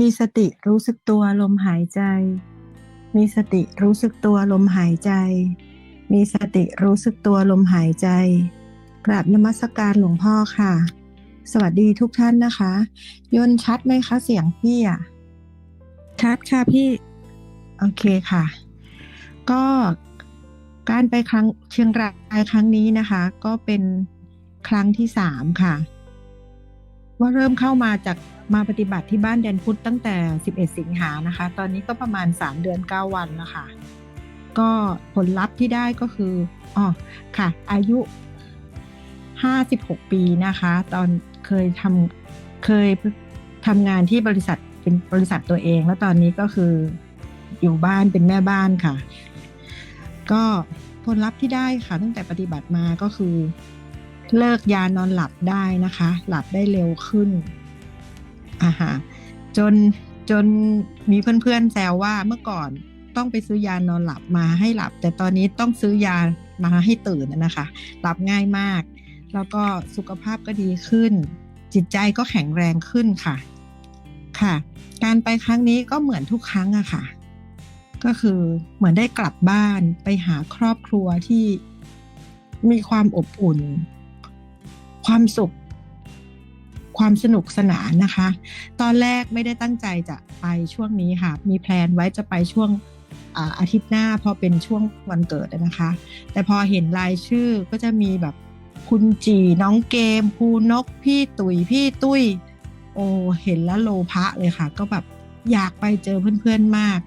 มีสติรู้สึกตัวลมหายใจ มีสติรู้สึกตัวลมหายใจ มีสติรู้สึกตัวลมหายใจ กราบนมัสการหลวงพ่อค่ะ สวัสดีทุกท่านนะคะ ยนชัดไหมคะเสียงพี่อะ ชัดค่ะพี่ โอเคค่ะ ก็การไปครั้งเชียงรายครั้งนี้นะคะ ก็เป็นครั้งที่สามค่ะ ว่าเริ่มเข้ามาจากมาปฏิบัติที่บ้านแดนพุทธตั้งแต่ 11 สิงหานะคะ ตอนนี้ก็ประมาณ 3 เดือน 9 วันแล้วค่ะ ก็ผลลัพธ์ที่ได้ก็คืออ๋อค่ะ อายุ 56 ปีนะคะ ตอนเคยทำเคยทำงานที่บริษัทเป็นบริษัทตัวเอง แล้วตอนนี้ก็คืออยู่บ้านเป็นแม่บ้านค่ะ ก็ผลลัพธ์ที่ได้ค่ะ ตั้งแต่ปฏิบัติมาก็คือ เลิกยานอนหลับได้นะคะ หลับได้เร็วขึ้นอ่าฮะจนจนมีเพื่อนๆแซวว่าเมื่อก่อนต้องไปซื้อยานอนหลับมาให้หลับ แต่ตอนนี้ต้องซื้อยามาให้ตื่นนะคะ หลับง่ายมาก แล้วก็สุขภาพก็ดีขึ้น จิตใจก็แข็งแรงขึ้นค่ะ ค่ะ การไปครั้งนี้ก็เหมือนทุกครั้งอะค่ะ ก็คือเหมือนได้กลับบ้านไปหาครอบครัวที่มีความอบอุ่น ความสุข ความสนุกสนานนะคะ ตอนแรกไม่ได้ตั้งใจจะไปช่วงนี้ค่ะ มีแพลนไว้จะไปช่วงอาทิตย์หน้าพอเป็นช่วงวันเกิดนะคะ แต่พอเห็นรายชื่อก็จะมีแบบคุณจีน้องเกมภูนก พี่ตุ๋ยพี่ตุ้ย โอ้เห็นแล้วโลภะเลยค่ะ ก็แบบอยากไปเจอเพื่อนๆมาก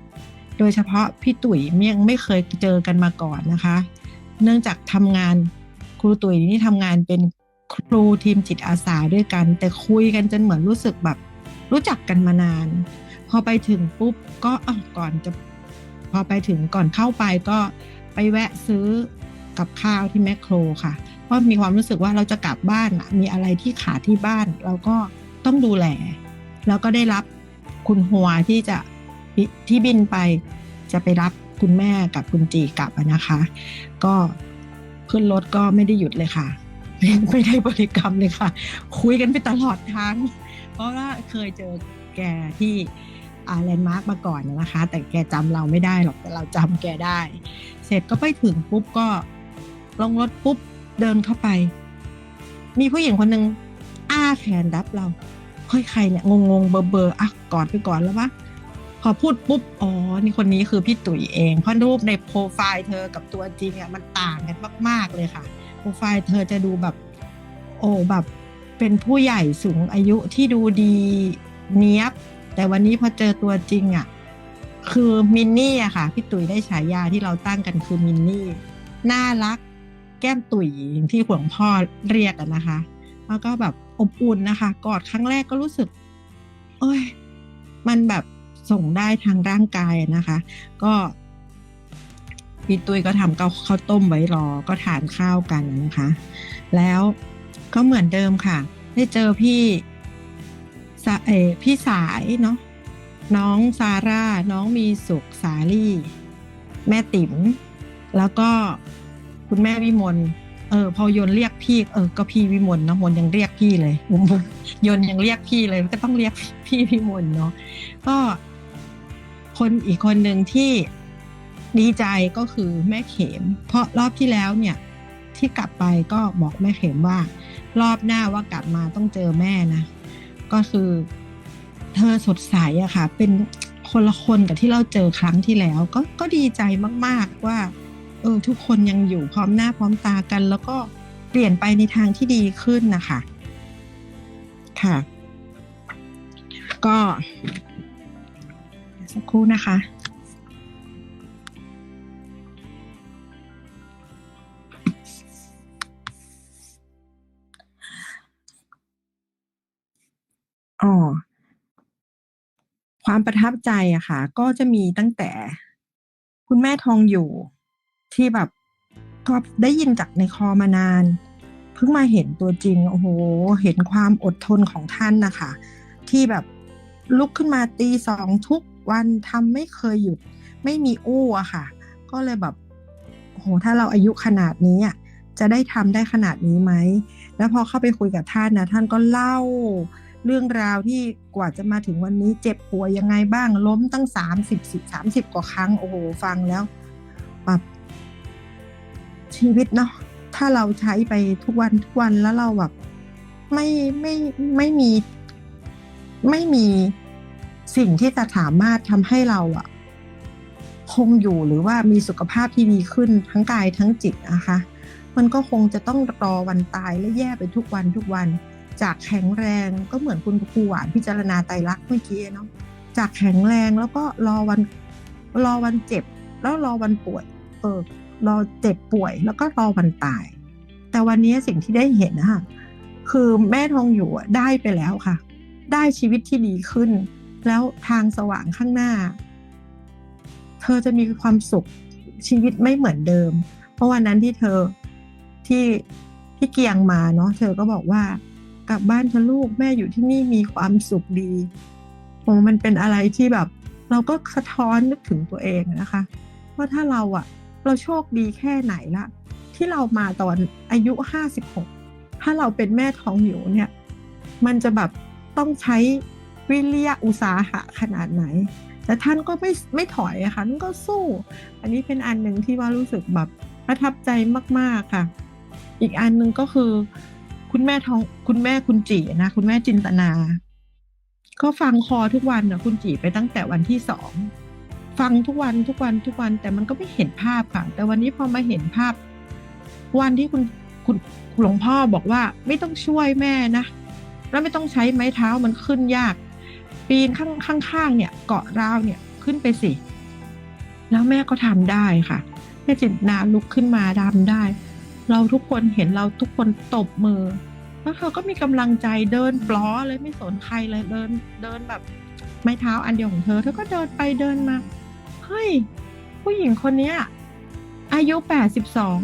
โดยเฉพาะพี่ตุ๋ยยังไม่เคยเจอกันมาก่อนนะคะ เนื่องจากทำงานครูตุ๋ยนี่ทำงานเป็น ครูทีมจิตอาสาด้วยกัน แต่คุยกันจนเหมือนรู้สึกแบบ รู้จักกันมานาน พอไปถึงปุ๊บก็อก่อนจะพอไปถึงก่อนเข้าไปก็ไปแวะซื้อกับข้าวที่แมคโครค่ะ เพราะมีความรู้สึกว่าเราจะกลับบ้านมีอะไรที่ขาดที่บ้าน เราก็ต้องดูแล แล้วก็ได้รับคุณหัวที่จะที่บินไปจะไปรับคุณแม่กับคุณจีกลับนะคะ ก็ขึ้นรถก็ไม่ได้หยุดเลยค่ะ ไม่ได้บริกรรมเลยค่ะ คุยกันไปตลอดทาง เพราะว่าเคยเจอแกที่แลนด์มาร์กมาก่อนนะคะ แต่แกจำเราไม่ได้หรอกแต่เราจำแกได้ เสร็จก็ไปถึงปุ๊บก็ลงรถปุ๊บเดินเข้าไป มีผู้หญิงคนหนึ่งอ้าแขนรับเราเฮ้ยใครเนี่ยงงงเบอร์เบอร์อะกอดไปก่อนแล้ววะพอพูดปุ๊บอ๋อนี่คนนี้คือพี่ตุ๋ยเองเพราะรูปในโปรไฟล์เธอกับตัวจริงอะมันต่างกันมาก ๆเลยค่ะ รไฟล์เธอจะดูแบบ โอ้แบบเป็นผู้ใหญ่สูงอายุที่ดูดีเนี้ยบ แต่วันนี้พอเจอตัวจริงอะ คือมินนี่อะค่ะพี่ตุ๋ยได้ฉายาที่เราตั้งกันคือมินนี่น่ารัก แก้มตุ๋ยที่หลวงพ่อเรียกอะนะคะ แล้วก็แบบอบอุ่นนะคะ กอดครั้งแรกก็รู้สึก เอ้ย มันแบบส่งได้ทางร่างกายนะคะ ก็ พี่ตุ้ยก็ทำข้าวข้าวต้มไว้รอก็ทานข้าวกันนะคะ แล้วก็เหมือนเดิมค่ะ ได้เจอพี่สเออพี่สายเนาะน้องซาร่า น้องมีสุขสาลี่ แม่ติ๋มแล้วก็คุณแม่วิมลเออพอยนเรียกพี่เออก็พี่วิมลเนาะมนยังเรียกพี่เลยยนยังเรียกพี่เลยก็ต้องเรียกพี่วิมลเนาะก็คนอีกคนหนึ่งที่ ดีใจก็คือแม่เข็ม เพราะรอบที่แล้วเนี่ยที่กลับไปก็บอกแม่เข็มว่า รอบหน้าว่ากลับมาต้องเจอแม่นะ ก็คือเธอสดใสอะค่ะ เป็นคนละคนกับที่เราเจอครั้งที่แล้ว ก็ก็ดีใจมาก ๆ ว่า เออทุกคนยังอยู่พร้อมหน้าพร้อมตากัน แล้วก็เปลี่ยนไปในทางที่ดีขึ้นนะคะ ค่ะ ก็สักครู่นะคะ ความประทับใจอะค่ะ ก็จะมีตั้งแต่คุณแม่ทองอยู่ที่แบบก็ได้ยินจากในคอมานาน เพิ่งมาเห็นตัวจริง โอ้โห เห็นความอดทนของท่านนะคะ ที่แบบลุกขึ้นมาตีสองทุกวันทำไม่เคยหยุด ไม่มีอู้อะค่ะ ก็เลยแบบโอ้โหถ้าเราอายุขนาดนี้อะจะได้ทำได้ขนาดนี้ไหม แล้วพอเข้าไปคุยกับท่านนะ ท่านก็เล่า เรื่องราวที่กว่าจะมาถึงวันนี้เจ็บป่วยยังไงบ้างล้มตั้งสามสิบสิบสามสิบกว่าครั้ง โอ้โห ฟังแล้วแบบชีวิตเนาะถ้าเราใช้ไปทุกวันทุกวันแล้วเราแบบไม่ไม่ไม่มี ไม่มีสิ่งที่จะสามารถทำให้เราอะคงอยู่หรือว่ามีสุขภาพที่ดีขึ้นทั้งกายทั้งจิตนะคะ มันก็คงจะต้องรอวันตายและแย่ไปทุกวันทุกวัน จากแข็งแรงก็เหมือนคุณครูหวานพิจารณาไตรลักษณ์เมื่อกี้เนาะจากแข็งแรงแล้วก็รอวันรอวันเจ็บ แล้วรอวันป่วย เออรอเจ็บป่วย แล้วก็รอวันตาย แต่วันนี้สิ่งที่ได้เห็นนะคะคือแม่ทองอยู่ได้ไปแล้วค่ะ ได้ชีวิตที่ดีขึ้น แล้วทางสว่างข้างหน้า เธอจะมีความสุขชีวิตไม่เหมือนเดิม เพราะวันนั้นที่เธอที่ที่เกียงมาเนาะเธอก็บอกว่า กลับบ้านเธอะลูกแม่อยู่ที่นี่มีความสุขดีโอ้มันเป็นอะไรที่แบบ เราก็สะท้อนนึกถึงตัวเองนะคะว่าถ้าเราอะเราโชคดีแค่ไหนละที่เรามาตอนอายุห้าสิบหกถ้าเราเป็นแม่ท้องอยู่เนี่ย มันจะแบบต้องใช้วิริยะอุตสาหะขนาดไหน แต่ท่านก็ไม่ไม่ถอยอะค่ะท่านก็สู้ อันนี้เป็นอันหนึ่งที่ว่ารู้สึกแบบประทับใจมาก ๆค่ะ อีกอันหนึ่งก็คือ คุณแม่ท้องคุณแม่คุณจีนะคุณแม่จินตนา ก็ฟังคอทุกวันนะคุณจีไปตั้งแต่วันที่สองฟังทุกวันทุกวันทุกวันแต่มันก็ไม่เห็นภาพค่ะ แต่วันนี้พอมาเห็นภาพ วันที่คุณคุณหลวงพ่อบอกว่า ไม่ต้องช่วยแม่นะแล้วไม่ต้องใช้ไม้เท้ามันขึ้นยาก ปีนข้างข้างๆเนี่ย เกาะราวเนี่ยขึ้นไปสิ แล้วแม่ก็ทำได้ค่ะแม่จิตนาลุกขึ้นมาทำได้ เราทุกคนเห็นเราทุกคนตบมือแล้วเธอก็มีกำลังใจเดินปลอเลยไม่สนใครเลยเดินเดินแบบ ไม้เท้าอันเดียวของเธอ เธอก็เดินไปเดินมา เฮ้ย ผู้หญิงคนเนี้ยอายุแปดสิบสอง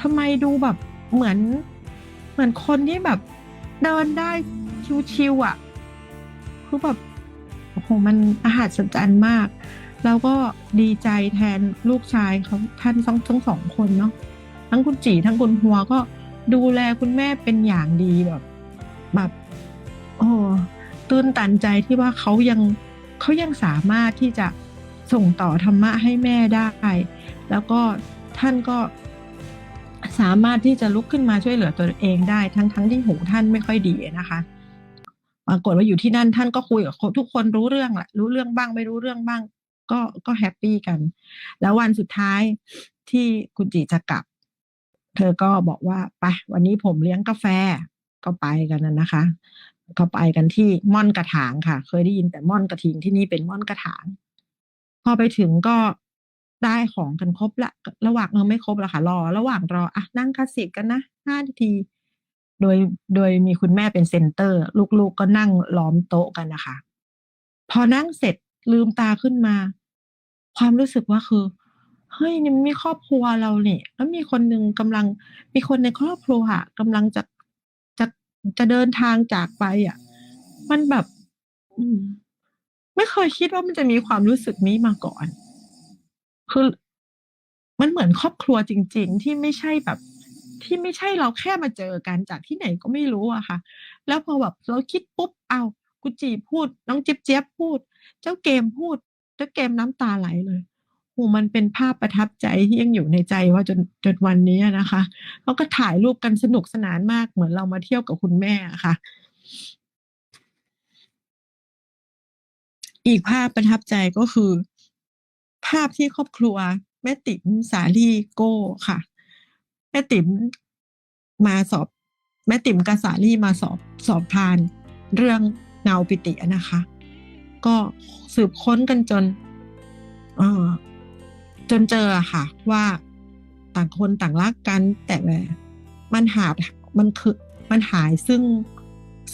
ทำไมดูแบบเหมือน เหมือนคนที่แบบ เดินได้ชิวๆอะ คือแบบโอ้โหมันอาหารสัจจันมาก แล้วก็ดีใจแทนลูกชายเขาท่านทั้งทั้งสองคนเนาะ ทั้งคุณจีทั้งคุณหัวก็ดูแลคุณแม่เป็นอย่างดีแบบแบบโอ้ตื้นตันใจที่ว่าเขายังเขายังสามารถที่จะส่งต่อธรรมะให้แม่ได้ แล้วก็ท่านก็สามารถที่จะลุกขึ้นมาช่วยเหลือตัวเองได้ ทั้งทั้งที่หูท่านไม่ค่อยดีนะคะปรากฏว่าอยู่ที่นั่นท่านก็คุยกับทุกคนรู้เรื่องแหละรู้เรื่องบ้างไม่รู้เรื่องบ้าง ก็ก็แฮปปี้กัน แล้ววันสุดท้ายที่คุณจีจะกลับ เธอก็บอกว่าไปวันนี้ผมเลี้ยงกาแฟก็ไปกันนะคะ ก็ไปกันที่ม่อนกระถางค่ะ เคยได้ยินแต่ม่อนกระทิงที่นี่เป็นม่อนกระถาง พอไปถึงก็ได้ของกันครบละ ระหว่างเออไม่ครบละค่ะ รอ ระหว่างรออะนั่งคาสิกกันนะห้านาที โดยโดยมีคุณแม่เป็นเซนเตอร์ ลูกๆก็นั่งล้อมโต๊ะกันนะคะ พอนั่งเสร็จลืมตาขึ้นมา ความรู้สึกว่าคือ เฮ้ยนี่มันมีครอบครัวเราเนี่ย แล้วมีคนหนึ่งกำลัง มีคนในครอบครัวอะกำลังจะจะจะเดินทางจากไปอะ มันแบบ อืม ไม่เคยคิดว่ามันจะมีความรู้สึกนี้มาก่อน คือมันเหมือนครอบครัวจริง ๆ ที่ไม่ใช่แบบ ที่ไม่ใช่เราแค่มาเจอกันจากที่ไหนก็ไม่รู้อะค่ะ แล้วพอแบบเราคิดปุ๊บเอากุจีพูด น้องจิ๊บเจี๊ยบพูด เจ้าเกมพูด เจ้าเกมน้ำตาไหลเลย โอ้มันเป็นภาพประทับใจที่ยังอยู่ในใจว่าจนจนวันนี้นะคะแล้วก็ถ่ายรูปกันสนุกสนานมากเหมือนเรามาเที่ยวกับคุณแม่ะค่ะ อีกภาพประทับใจก็คือ ภาพที่ครอบครัว แม่ติ๋มสาลีโก้ค่ะ แม่ติ๋มมาสอบ แม่ติ๋มกับสาลีมาสอบสอบทานเรื่องเงาปิตินะคะ ก็สืบค้นกันจน เออ จนเจอค่ะ ว่าต่างคนต่างรักกัน แต่มันหาดมันคือมันหายซึ่ง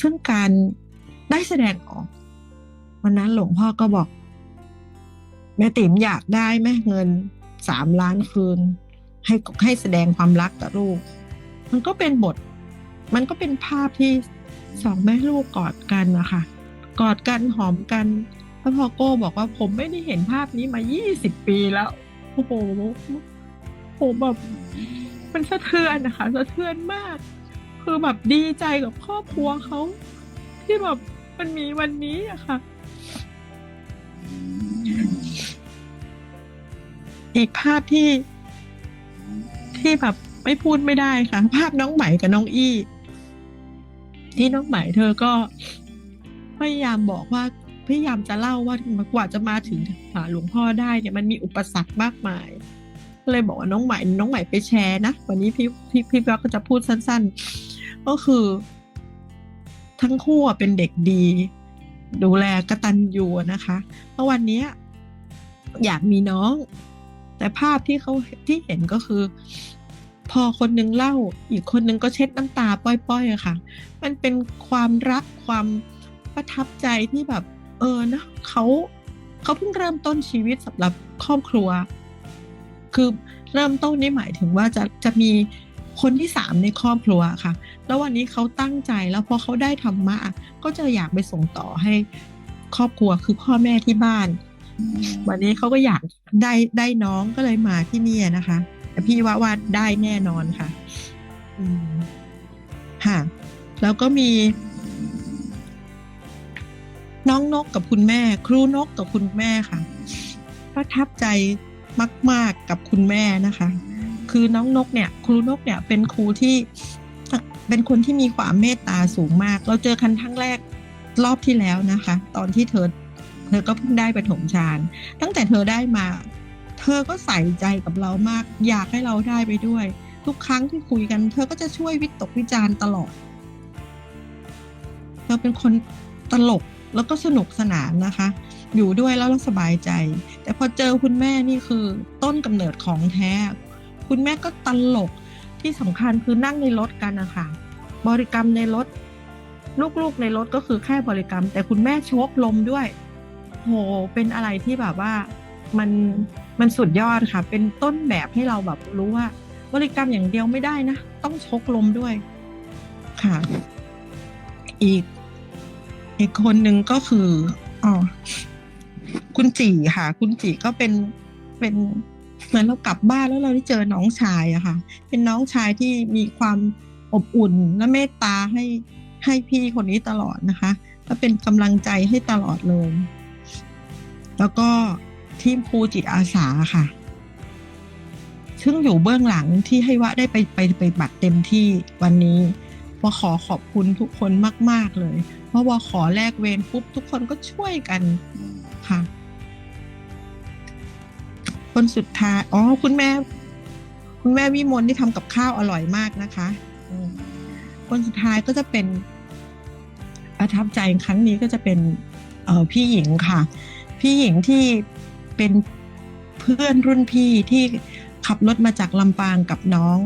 ซึ่งการได้แสดงออกวันนั้นหลวงพ่อก็บอก แม่ติ๋มอยากได้ไหมเงินสามล้านคืน ให้ให้แสดงความรักกับลูก มันก็เป็นบท มันก็เป็นภาพที่สองแม่ลูกกอดกันนะคะกอดกันหอมกันแล้วพอโก้บอกว่าผมไม่ได้เห็นภาพนี้มายี่สิบปีแล้ว โอ้โหโหแบบมันสะเทือนนะคะสะเทือนมาก คือแบบดีใจกับครอบครัวเขาที่แบบมันมีวันนี้อะค่ะ อีกภาพที่ ที่แบบไม่พูดไม่ได้ค่ะ ภาพน้องใหม่กับน้องอี้ ที่น้องใหม่เธอก็พยายามบอกว่า พยายามจะเล่าว่ากว่าจะมาถึงหาหลวงพ่อได้เนี่ยมันมีอุปสรรคมากมายก็เลยบอกว่าน้องใหม่น้องใหม่ไปแชร์นะวันนี้พี่พี่พี่รักก็จะพูดสั้น ๆ ก็คือ ทั้งคู่เป็นเด็กดี ดูแลกระตัญญูนะคะเพราะวันนี้อยากมีน้อง แต่ภาพที่เขาที่เห็นก็คือ พอคนนึงเล่า อีกคนนึงก็เช็ดน้ำตาป้อยๆอะค่ะ มันเป็นความรักความประทับใจที่แบบ เออนะเขาเขาเพิ่งเริ่มต้นชีวิตสำหรับครอบครัว คือเริ่มต้นนี่หมายถึงว่าจะจะมีคนที่สามในครอบครัวค่ะ แล้ววันนี้เขาตั้งใจแล้วพอเขาได้ธรรมะก็จะอยากไปส่งต่อให้ครอบครัวคือพ่อแม่ที่บ้าน วันนี้เขาก็อยากได้ได้น้องก็เลยมาที่นี่นะคะแต่พี่ว่าว่าได้แน่นอนค่ะ อืมค่ะ แล้วก็มี น้องนกกับคุณแม่ ครูนกกับคุณแม่ค่ะประทับใจมาก ๆกับคุณแม่นะคะ คือน้องนกเนี่ย ครูนกเนี่ยเป็นครูที่เป็นคนที่มีความเมตตาสูงมาก เราเจอกันครั้งแรกรอบที่แล้วนะคะ ตอนที่เธอเธอก็เพิ่งได้ปฐมฌานตั้งแต่เธอได้มา เธอก็ใส่ใจกับเรามาก อยากให้เราได้ไปด้วย ทุกครั้งที่คุยกัน เธอก็จะช่วยวิตกวิจารณ์ตลอด เธอเป็นคนตลก แล้วก็สนุกสนานนะคะ อยู่ด้วยแล้วเราสบายใจ แต่พอเจอคุณแม่นี่คือต้นกำเนิดของแท้ คุณแม่ก็ตลกที่สำคัญคือนั่งในรถกันนะคะบริกรรมในรถ ลูกๆในรถก็คือแค่บริกรรม แต่คุณแม่ชกลมด้วยโหเป็นอะไรที่แบบว่ามันมันสุดยอดค่ะ เป็นต้นแบบให้เราแบบรู้ว่า บริกรรมอย่างเดียวไม่ได้นะ ต้องชกลมด้วยค่ะ อีก อีกคนหนึ่งก็คืออ๋อคุณจีค่ะ คุณจีก็เป็นเป็นเหมือนเรากลับบ้านแล้วเราได้เจอน้องชายอะค่ะ เป็นน้องชายที่มีความอบอุ่นและเมตตาให้ให้พี่คนนี้ตลอดนะคะและเป็นกำลังใจให้ตลอดเลย แล้วก็ทีมครูจิตอาสาค่ะ ซึ่งอยู่เบื้องหลังที่ให้ว่าได้ไปไปไปบัตรเต็มที่วันนี้ว่าขอขอบคุณทุกคนมาก ๆ เลย เพราะว่าขอแลกเวรปุ๊บทุกคนก็ช่วยกันค่ะ คนสุดท้ายอ๋อคุณแม่ คุณแม่วิมลที่ทำกับข้าวอร่อยมากนะคะอืมคนสุดท้ายก็จะเป็นประทับใจครั้งนี้ก็จะเป็นเอ่อพี่หญิงค่ะ พี่หญิงที่เป็นเพื่อนรุ่นพี่ที่ขับรถมาจากลำปางกับน้อง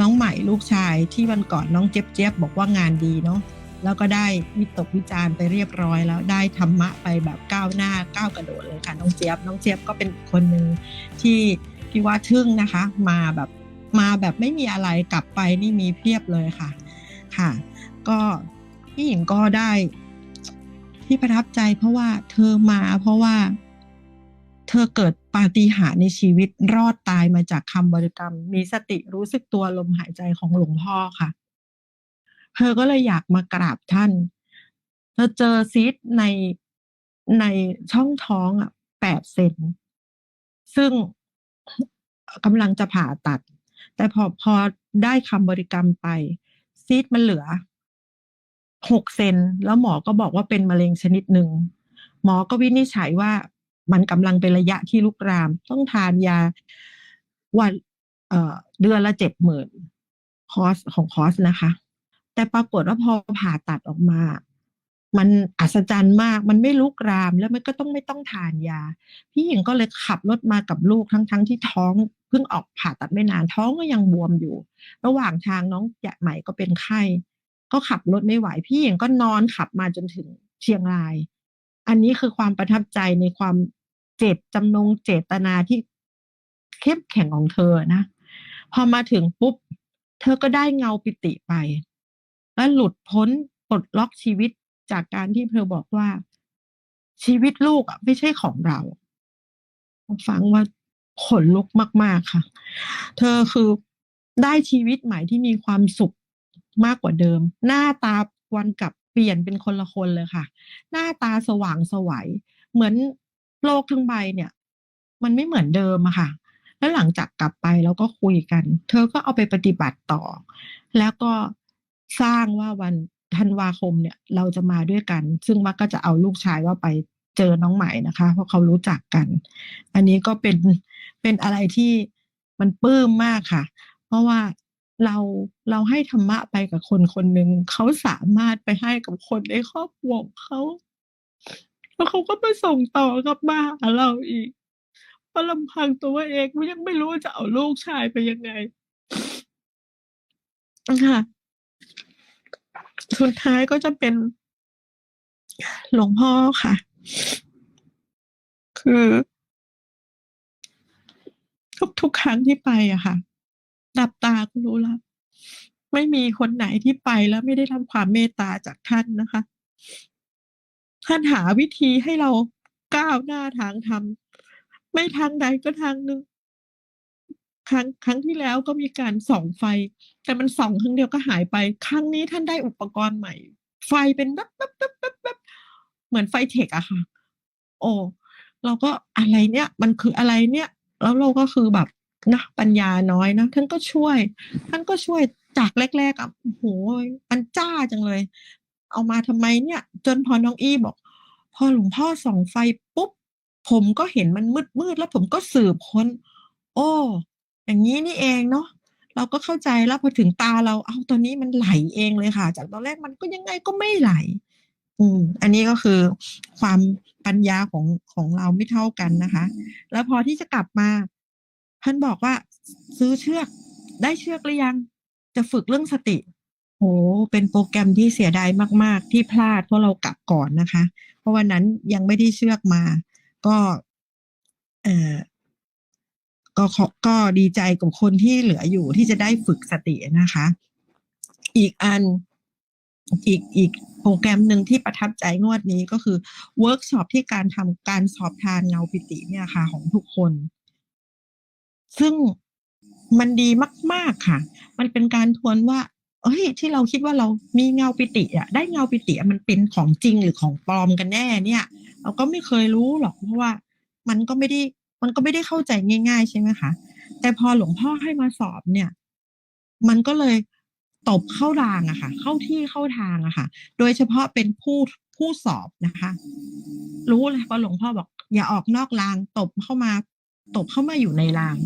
น้องใหม่ลูกชายที่วันก่อนน้องเจี๊ยบเจี๊ยบบอกว่างานดีเนาะ แล้วก็ได้วิตกวิจารณ์ไปเรียบร้อยแล้วได้ธรรมะไปแบบก้าวหน้าก้าวกระโดดเลยค่ะน้องเจี๊ยบน้องเจี๊ยบก็เป็นคนหนึ่งที่ที่ว่าทึ่งนะคะ มาแบบมาแบบไม่มีอะไรกลับไปนี่มีเพียบเลยค่ะค่ะ ก็พี่หญิงก็ได้ ที่ประทับใจเพราะว่าเธอมาเพราะว่า เธอเกิดปาฏิหาริย์ในชีวิตรอดตายมาจากคำบริกรรม มีสติรู้สึกตัวลมหายใจของหลวงพ่อค่ะ เธอก็เลยอยากมากราบท่าน เธอเจอซีดในในช่องท้องอะแปดเซนซึ่งกำลังจะผ่าตัด แต่พอพอได้คำบริกรรมไป ซีดมันเหลือหกเซนแล้วหมอก็บอกว่าเป็นมะเร็งชนิดหนึ่ง หมอก็วินิจฉัยว่ามันกำลังเป็นระยะที่ลุกราม ต้องทานยาวันเเดือนละเจ็ดหมื่นคอสของคอสนะคะ แต่ปรากฏว่าพอผ่าตัดออกมา มันอัศจรรย์มาก มันไม่ลุกรามแล้วมันก็ต้องไม่ต้องทานยา พี่หญิงก็เลยขับรถมากับลูกทั้งๆทที่ท้องเพิ่งออกผ่าตัดไม่นานท้องก็ยังบวมอยู่ ระหว่างทางน้องใหม่ก็เป็นไข้ ก็ขับรถไม่ไหว พี่หญิงก็นอนขับมาจนถึงเชียงราย อันนี้คือความประทับใจในความเจตจำนงเจตนาที่เข้มแข็งของเธอนะ พอมาถึงปุ๊บ เธอก็ได้เงาปิติไป และหลุดพ้นปลดล็อกชีวิตจากการที่เธอบอกว่า ชีวิตลูกอะไม่ใช่ของเรา ฟังว่าขนลุกมาก ๆ ค่ะ เธอคือได้ชีวิตใหม่ที่มีความสุขมากกว่าเดิม หน้าตาวันกลับเปลี่ยนเป็นคนละคนเลยค่ะ หน้าตาสว่างสวัยเหมือนโลกทั้งใบเนี่ย มันไม่เหมือนเดิมอะค่ะ แล้วหลังจากกลับไปแล้วก็คุยกัน เธอก็เอาไปปฏิบัติต่อ แล้วก็ สร้างว่าวันธันวาคมเนี่ยเราจะมาด้วยกัน ซึ่งว่าก็จะเอาลูกชายว่าไปเจอน้องใหม่นะคะ เพราะเขารู้จักกัน อันนี้ก็เป็นเป็นอะไรที่มันปลื้มมากค่ะ เพราะว่าเราเราให้ธรรมะไปกับคนคนหนึ่งเขาสามารถไปให้กับคนในครอบครัวเขาแล้วเขาก็มาส่งต่อกลับมาหาเราอีกเพราะลำพังตัวเองก็ยังไม่รู้จะเอาลูกชายไปยังไงค่ะ สุดท้ายก็จะเป็นหลวงพ่อค่ะ คือทุกทุกครั้งที่ไปอะค่ะดับตาก็รู้ล้วไม่มีคนไหนที่ไปแล้วไม่ได้รับความเมตตาจากท่านนะคะ ท่านหาวิธีให้เราก้าวหน้าทางธรรมไม่ทางใดก็ทางหนึ่ง ครั้งครั้งที่แล้วก็มีการส่องไฟ แต่มันส่องครั้งเดียวก็หายไป ครั้งนี้ท่านได้อุปกรณ์ใหม่ ไฟเป็นแป๊บแป๊บแป๊บแป๊บแป๊บเหมือนไฟเทคอะค่ะ โอ้เราก็อะไรเนี่ย มันคืออะไรเนี่ย แล้วเราก็คือแบบนะปัญญาน้อยนะท่านก็ช่วย ท่านก็ช่วยจากแรกๆอะโอ้โหมันจ้าจังเลย เอามาทำไมเนี่ย จนพอน้องอี้บอก พอหลวงพ่อส่องไฟปุ๊บผมก็เห็นมันมืดมืดๆแล้วผมก็สืบค้น โอ้ อย่างนี้นี่เองเนาะเราก็เข้าใจแล้วพอถึงตาเราเอาตอนนี้มันไหลเองเลยค่ะ จากตอนแรกมันก็ยังไงก็ไม่ไหล อืมอันนี้ก็คือความปัญญาของของเราไม่เท่ากันนะคะ แล้วพอที่จะกลับมาท่านบอกว่าซื้อเชือกได้เชือกหรือยัง จะฝึกเรื่องสติโหเป็นโปรแกรมที่เสียดายมาก ๆ ที่พลาดเพราะเรากลับก่อนนะคะ เพราะวันนั้นยังไม่ได้เชือกมา ก็ เอ่อ ก็ก็ดีใจกับคนที่เหลืออยู่ที่จะได้ฝึกสตินะคะ อีกอันอีกอีกโปรแกรมหนึ่งที่ประทับใจงวดนี้ก็คือเวิร์กช็อปที่การทำการสอบทานเงาปิติเนี่ยค่ะ ของทุกคน ซึ่งมันดีมาก ๆค่ะ มันเป็นการทวนว่า เอ้ย ที่เราคิดว่าเรามีเงาปิติอะได้เงาปิติมันเป็นของจริงหรือของปลอมกันแน่เนี่ย เราก็ไม่เคยรู้หรอกเพราะว่า มันก็ไม่ได้ มันก็ไม่ได้เข้าใจง่าย ๆ ใช่ไหมคะ แต่พอหลวงพ่อให้มาสอบเนี่ย มันก็เลยตบเข้ารางอะค่ะ เข้าที่เข้าทางอะค่ะ โดยเฉพาะเป็นผู้ผู้สอบนะคะ รู้เลยว่าหลวงพ่อบอก อย่าออกนอกราง ตบเข้ามา ตบเข้ามาอยู่ในราง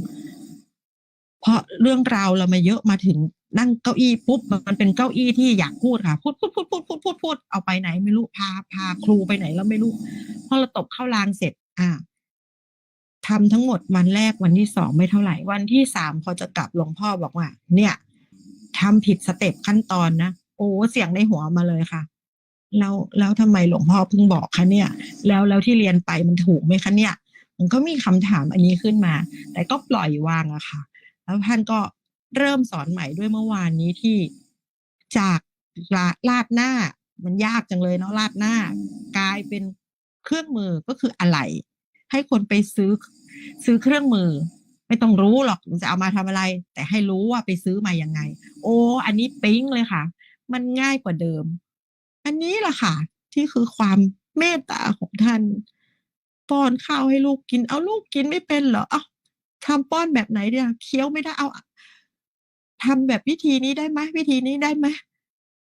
เพราะเรื่องราวเรามาเยอะมาถึงนั่งเก้าอี้ปุ๊บมันเป็นเก้าอี้ที่อยากพูดค่ะ พูดพูดพูดพูดพูดพูดพูดเอาไปไหน ไม่รู้พาพาครูไปไหนแล้วไม่รู้พอเราตบเข้ารางเสร็จ อ่า ทำทั้งหมดวันแรกวันที่สองไม่เท่าไหร่ วันที่สามพอจะกลับหลวงพ่อบอกว่า เนี่ยทำผิดสเต็ปขั้นตอนนะโอ้เสียงในหัวมาเลยค่ะ แล้วแล้วทำไมหลวงพ่อเพิ่งบอกคะเนี่ย แล้วแล้วที่เรียนไปมันถูกไหมคะเนี่ย มันก็มีคำถามอันนี้ขึ้นมา แต่ก็ปล่อยวางอะค่ะ แล้วท่านก็เริ่มสอนใหม่ด้วยเมื่อวานนี้ที่จากลาลาดหน้า มันยากจังเลยเนาะลาดหน้า กลายเป็นเครื่องมือก็คืออะไร ให้คนไปซื้อซื้อเครื่องมือ ไม่ต้องรู้หรอกจะเอามาทำอะไร แต่ให้รู้ว่าไปซื้อมายังไง โอ้ อันนี้ปิ๊งเลยค่ะ มันง่ายกว่าเดิม อันนี้แหละค่ะ ที่คือความเมตตาของท่านป้อนข้าวให้ลูกกิน เอาลูกกินไม่เป็นเหรอเอาทำป้อนแบบไหนเนี่ยเคี้ยวไม่ได้เอาทำแบบวิธีนี้ได้ไหมวิธีนี้ได้ไหม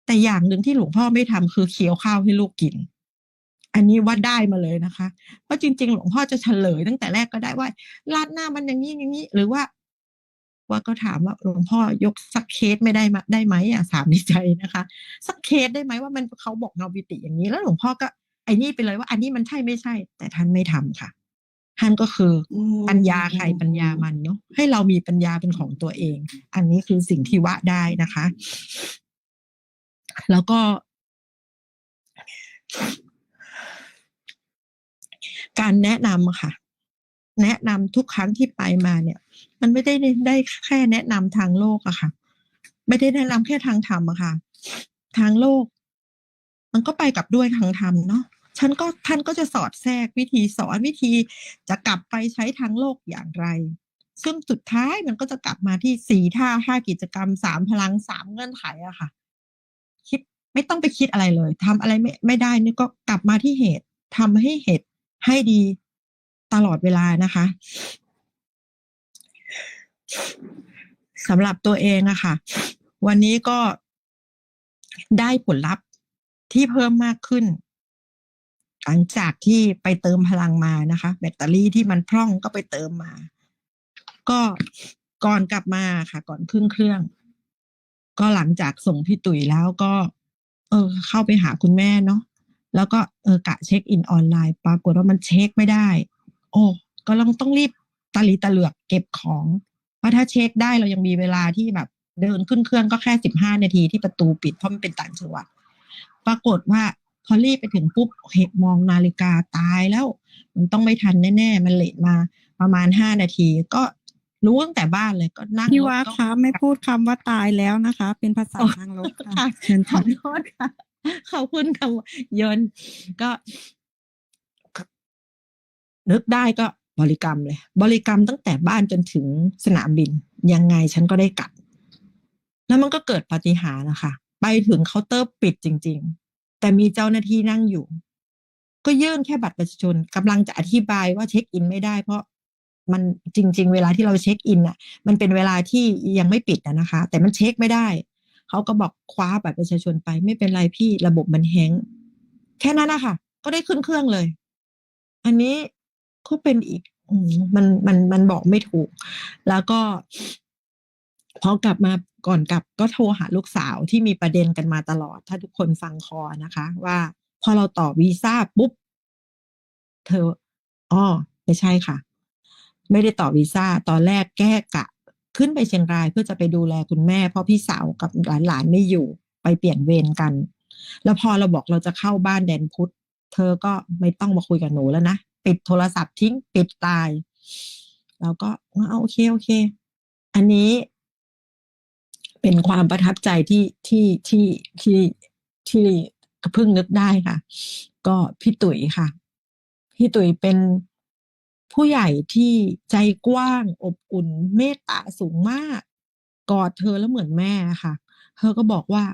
แต่อย่างหนึ่งที่หลวงพ่อไม่ทำคือเคี้ยวข้าวให้ลูกกิน อันนี้ว่าได้มาเลยนะคะ เพราะจริง ๆ หลวงพ่อจะเฉลยตั้งแต่แรกก็ได้ว่าลาดหน้ามันอย่างนี้อย่างนี้หรือว่า ว่าก็ถามว่าหลวงพ่อยกสักเคสไม่ได้มาได้ไหมอะสามในใจนะคะ สักเคสได้ไหมว่ามันเขาบอกเงาปิติอย่างนี้ แล้วหลวงพ่อก็ไอ้นี่ไปเลยว่า อันนี้มันใช่ไม่ใช่ แต่ท่านไม่ทำค่ะท่านก็คืออมปัญญาใครปัญญามันเนาะให้เรามีปัญญาเป็นของตัวเอง อันนี้คือสิ่งที่ว่าได้นะคะ แล้วก็ การแนะนำอะค่ะ แนะนำทุกครั้งที่ไปมาเนี่ย มันไม่ได้ได้แค่แนะนำทางโลกอะค่ะ ไม่ได้แนะนำแค่ทางธรรมอะค่ะ ทางโลก มันก็ไปกับด้วยทางธรรมเนาะฉันก็ท่านก็จะสอดแทรกวิธีสอนวิธีจะกลับไปใช้ทางโลกอย่างไร ซึ่งสุดท้ายมันก็จะกลับมาที่สี่ท่าห้ากิจกรรมสามพลังสามเงื่อนไขอะค่ะ คิดไม่ต้องไปคิดอะไรเลยทำอะไรไม่ไม่ได้นี่ก็กลับมาที่เหตุทำให้เหตุ ให้ดีตลอดเวลานะคะสำหรับตัวเองอะค่ะ วันนี้ก็ได้ผลลัพธ์ที่เพิ่มมากขึ้น หลังจากที่ไปเติมพลังมานะคะ แบตเตอรี่ที่มันพร่องก็ไปเติมมา ก็ก่อนกลับมาค่ะ ก่อนขึ้นเครื่อง ก็หลังจากส่งพี่ตุ๋ยแล้วก็ เออ เข้าไปหาคุณแม่เนาะ แล้วก็เออกะเช็คอินออนไลน์ ปรากฏว่ามันเช็คไม่ได้ โอ้ก็ต้องต้องรีบตะลีตะเหลือกเก็บของ เพราะถ้าเช็คได้เรายังมีเวลาที่แบบเดินขึ้นเครื่องก็แค่สิบห้านาทีที่ประตูปิดเพราะมันเป็นต่างจังหวัด ปรากฏว่าพอรีบไปถึงปุ๊บเห็นมองนาฬิกาตายแล้ว มันต้องไม่ทันแน่ๆ มันเลทมาประมาณห้านาที ก็รู้ตั้งแต่บ้านเลยก็นั่งพี่รถว่าก็คะไม่พูดคำว่าตายแล้วนะคะ เป็นภาษาอ๋อทางลบค่ะค่ะเชิญขอค่ะโทษค่ะ ขอบคุณค่ะยนก็ นึกได้ก็บริกรรมเลย บริกรรมตั้งแต่บ้านจนถึงสนามบิน ยังไงฉันก็ได้กลับ แล้วมันก็เกิดปาฏิหาริย์นะคะไปถึงเคาน์เตอร์ปิดจริง ๆ แต่มีเจ้าหน้าที่นั่งอยู่ ก็ยื่นแค่บัตรประชาชนกำลังจะอธิบายว่าเช็คอินไม่ได้เพราะมันจริง ๆ เวลาที่เราเช็คอินอะ มันเป็นเวลาที่ยังไม่ปิดนะคะ แต่มันเช็คไม่ได้ เขาก็บอกคว้าบัตรประชาชนไป ไม่เป็นไรพี่ระบบมันแฮงแค่นั้นนะคะก็ได้ขึ้นเครื่องเลย อันนี้ก็เป็นอีกอืมมันมันมันบอกไม่ถูก แล้วก็พอกลับมาก่อนกลับก็โทรหาลูกสาวที่มีประเด็นกันมาตลอด ถ้าทุกคนฟังคอนะคะ ว่าพอเราต่อวีซ่าปุ๊บ เธออ๋อไม่ใช่ค่ะ ไม่ได้ต่อวีซ่าตอนแรกแก้กะ ขึ้นไปเชียงรายเพื่อจะไปดูแลคุณแม่ เพราะพี่สาวกับหลานๆไม่อยู่ไปเปลี่ยนเวรกัน แล้วพอเราบอกเราจะเข้าบ้านแดนพุทธเธอก็ไม่ต้องมาคุยกับหนูแล้วนะปิดโทรศัพท์ทิ้งปิดตายแล้วก็เอาโอเคโอเค อันนี้ เป็นความประทับใจที่ที่ที่ที่ที่เพิ่งนึกได้ค่ะ ก็พี่ตุ๋ยค่ะ พี่ตุ๋ยเป็น ผู้ใหญ่ที่ใจกว้างอบอุ่นเมตตาสูงมาก กอดเธอแล้วเหมือนแม่ค่ะ เธอก็บอกว่า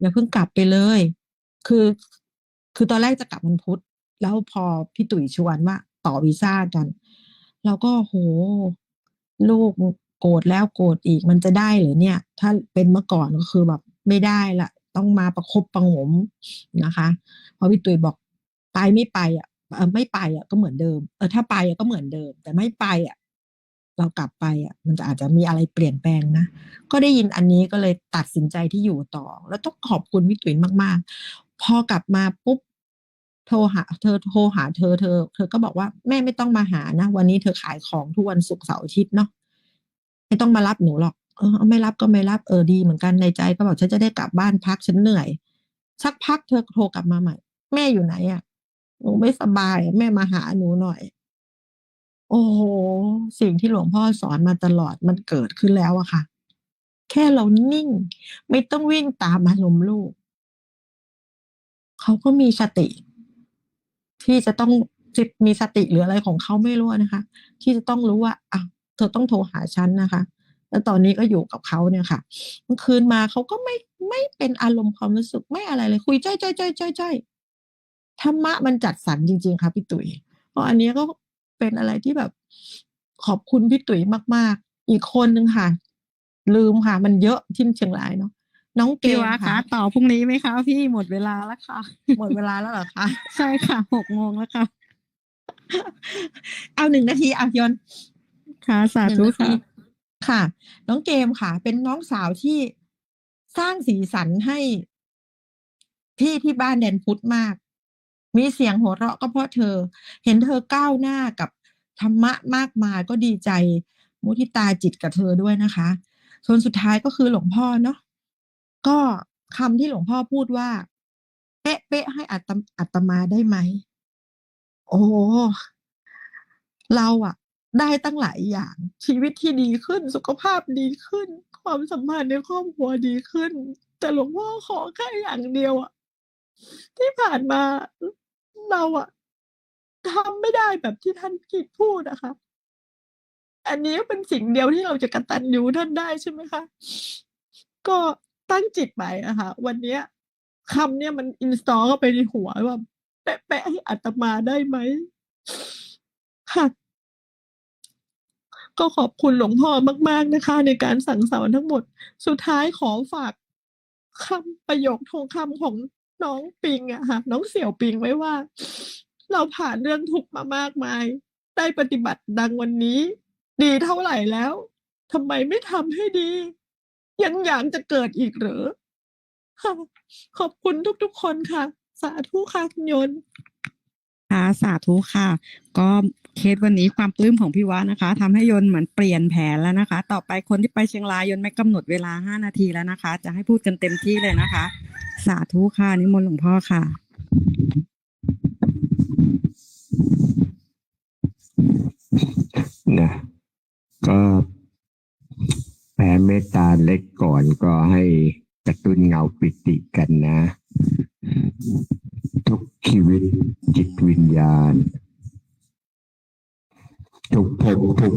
อย่าเพิ่งกลับไปเลย คือ คือตอนแรกจะกลับวันพุธแล้วพอพี่ตุ๋ยชวนว่า ต่อวีซ่ากัน เราก็โห ลูกโกรธแล้วโกรธอีกมันจะได้หรือเนี่ย ถ้าเป็นเมื่อก่อนก็คือแบบไม่ได้ละ ต้องมาประคบประหงมนะคะพราะพี่ตุ๋ยบอกไปไม่ไปอะ ไม่ไปอะก็เหมือนเดิม เออถ้าไปอะก็เหมือนเดิม แต่ไม่ไปอะเรากลับไปอะ มันจะอาจจะมีอะไรเปลี่ยนแปลงนะ ก็ได้ยินอันนี้ก็เลยตัดสินใจที่อยู่ต่อ แล้วต้องขอบคุณพี่ตุ๋ยมาก ๆ พอกลับมาปุ๊บโทรหาเธอโทรหาเธอเธอ เธอก็บอกว่าแม่ไม่ต้องมาหานะ วันนี้เธอขายของทุกวันศุกร์เสาร์อาทิตย์เนาะไม่ต้องมารับหนูหรอกเออไม่รับก็ไม่รับเออดีเหมือนกันในใจก็บอกฉันจะได้กลับบ้านพักฉันเหนื่อย สักพักเธอโทรกลับมาใหม่ แม่อยู่ไหนอะ่ะ หนูไม่สบายแม่มาหาหนูหน่อย โอ้โห สิ่งที่หลวงพ่อสอนมาตลอดมันเกิดขึ้นแล้วอะค่ะ แค่เรานิ่ง ไม่ต้องวิ่งตามอารมณ์ลูก เขาก็มีสติ ที่จะต้องจิตมีสติหรืออะไรของเขาไม่รู้นะคะ ที่จะต้องรู้ว่าอะเธอต้องโทรหาฉันนะคะ แล้วตอนนี้ก็อยู่กับเขาเนี่ยค่ะเมื่อคืนมาเขาก็ไม่ไม่เป็นอารมณ์ความรู้สึกไม่อะไรเลย คุยจ้อยจ้อยจ้อยจ้อยจ้อย ธรรมะมันจัดสรรจริง ๆ ค่ะพี่ตุ๋ยเพราะอันนี้ก็เป็นอะไรที่แบบขอบคุณพี่ตุ๋ยมาก ๆ อีกคนนึงค่ะ ลืมค่ะ มันเยอะที่เชียงรายเนาะน้องเกพี่มว่าคะค่ะ ต่อพรุ่งนี้ไหมคะพี่หมดเวลาแล้วค่ะ หมดเวลาแล้วเหรอคะใช่ค่ะหกโมงแล้วค่ะ เอาหนึ่งนาทีอะยนต์ค่ะสาหนึ่งธุนาทีค่ะค่ะ น้องเกมค่ะ เป็นน้องสาวที่สร้างสีสันให้พี่ที่บ้านแดนพุทธมาก มีเสียงหัวเราะก็เพราะเธอ เห็นเธอก้าวหน้ากับธรรมะมากมายก็ดีใจมุทิตาจิตกับเธอด้วยนะคะส่วนสุดท้ายก็คือหลวงพ่อเนาะก็คำที่หลวงพ่อพูดว่า เป๊ะเป๊ะให้อัตมอัตมาได้ไหม โอ้เราอะได้ตั้งหลายอย่าง ชีวิตที่ดีขึ้น สุขภาพดีขึ้น ความสัมพันธ์ในครอบครัวดีขึ้น แต่หลวงพ่อขอแค่อย่างเดียวอะที่ผ่านมา เราอะทำไม่ได้แบบที่ท่านคิดพูดนะคะ อันนี้เป็นสิ่งเดียวที่เราจะกระตัญญูท่านได้ใช่ไหมคะ ก็ตั้งจิตไปอะคะ วันนี้คำเนี่ยมันอินสตอลเข้าไปในหัวว่าแปะแปะให้อัตมาได้ไหมค่ะก็ขอบคุณหลวงพ่อมาก ๆนะคะ ในการสั่งสอนทั้งหมด สุดท้ายขอฝากคำประโยคทองคำของ น้องปิงอะค่ะน้องเสี่ยวปิงไว้ว่า เราผ่านเรื่องทุกข์มามากมาย ได้ปฏิบัติดังวันนี้ ดีเท่าไหร่แล้วทำไมไม่ทำให้ดี ยังอยากจะเกิดอีกเหรอขอบคุณทุกๆคนค่ะ สาธุค่ะคุณโยนค่ะสาธุค่ะ ก็เคสวันนี้ความปลื้มของพี่วะนะคะทำให้ยนเหมือนเปลี่ยนแผนแล้วนะคะ ต่อไปคนที่ไปเชียงรายยนไม่กำหนดเวลาห้านาทีแล้วนะคะ จะให้พูดกันเต็มที่เลยนะคะ สาธุค่ะนิมนต์หลวงพ่อค่ะนะก็แผ่เมตตาเล็กก่อนก็ให้กระตุ้นเงาปิติกันนะ ทุกชีวิตจิตวิญญาณ ทุกภพทุก